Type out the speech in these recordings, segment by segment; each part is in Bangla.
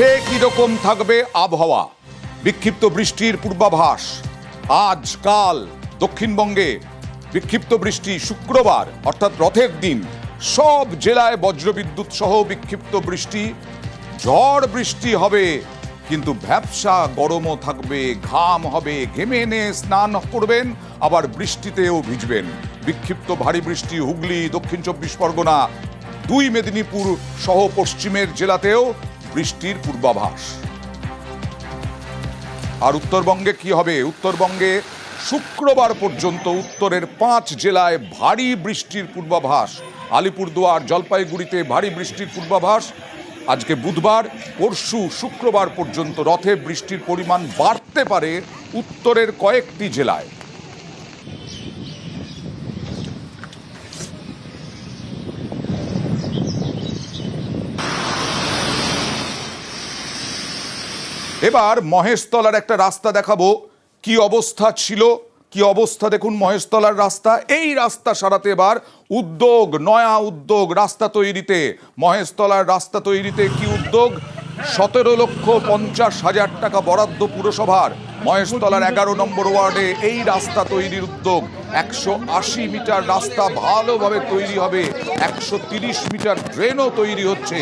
দেখে কীরকম থাকবে আবহাওয়া? বিক্ষিপ্ত বৃষ্টির পূর্বাভাস। আজ, কাল, দক্ষিণবঙ্গে বিক্ষিপ্ত বৃষ্টি শুক্রবার, অর্থাৎ রথের দিন। সব জেলায় বজ্রবিদ্যুৎ সহ বিক্ষিপ্ত বৃষ্টি। ঝড় বৃষ্টি হবে, কিন্তু ভ্যাবসা গরমও থাকবে, ঘাম হবে, ঘেমে এনে স্নান করবেন, আবার বৃষ্টিতেও ভিজবেন। বিক্ষিপ্ত ভারী বৃষ্টি হুগলি, দক্ষিণ চব্বিশ পরগনা, দুই মেদিনীপুর সহ পশ্চিমের জেলাতেও বৃষ্টির পূর্বাভাস। আর উত্তরবঙ্গে কি হবে? উত্তরবঙ্গে শুক্রবার পর্যন্ত উত্তরের পাঁচ জেলায় ভারী বৃষ্টির পূর্বাভাস। আলিপুরদুয়ার, জলপাইগুড়িতে ভারী বৃষ্টির পূর্বাভাস। আজকে বুধবার, পরশু শুক্রবার পর্যন্ত রথে বৃষ্টির পরিমাণ বাড়তে পারে উত্তরের কয়েকটি জেলায়। এবার মহেশতলার একটা রাস্তা দেখাবো। কি অবস্থা ছিল? কি অবস্থা দেখুন মহেশতলার রাস্তা। এই রাস্তা সারাতে এবার উদ্যোগ, নয়া উদ্যোগ রাস্তা তৈরিতে। মহেশতলার রাস্তা তৈরিতে কি উদ্যোগ? সতেরো লক্ষ পঞ্চাশ হাজার টাকা বরাদ্দ পুরসভার। মহেশতলার এগারো নম্বর ওয়ার্ডে এই রাস্তা তৈরির উদ্যোগ। একশো আশি মিটার রাস্তা ভালোভাবে তৈরি হবে। একশো তিরিশ মিটার ড্রেনও তৈরি হচ্ছে।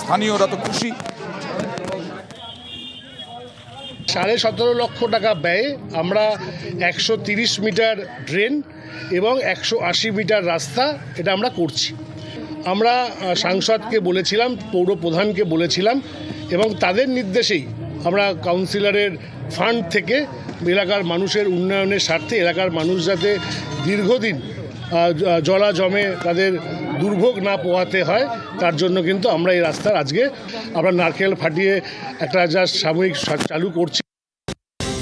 স্থানীয়রা তো খুশি। সাড়ে সতেরো লক্ষ টাকা ব্যয়ে আমরা একশো তিরিশ মিটার ড্রেন এবং একশো আশি মিটার রাস্তা এটা আমরা করছি। আমরা সাংসদকে বলেছিলাম, পৌর প্রধানকে বলেছিলাম এবং তাদের নির্দেশেই আমরা কাউন্সিলরের ফান্ড থেকে এলাকার মানুষের উন্নয়নের স্বার্থে এলাকার মানুষ যাতে দীর্ঘদিন জলা জমে তাদের দুর্ভোগ না পোহাতে হয়, তার জন্য কিন্তু আমরা এই রাস্তার আজকে আমরা নারকেল ফাটিয়ে একটা যা সাময়িক চালু করছি।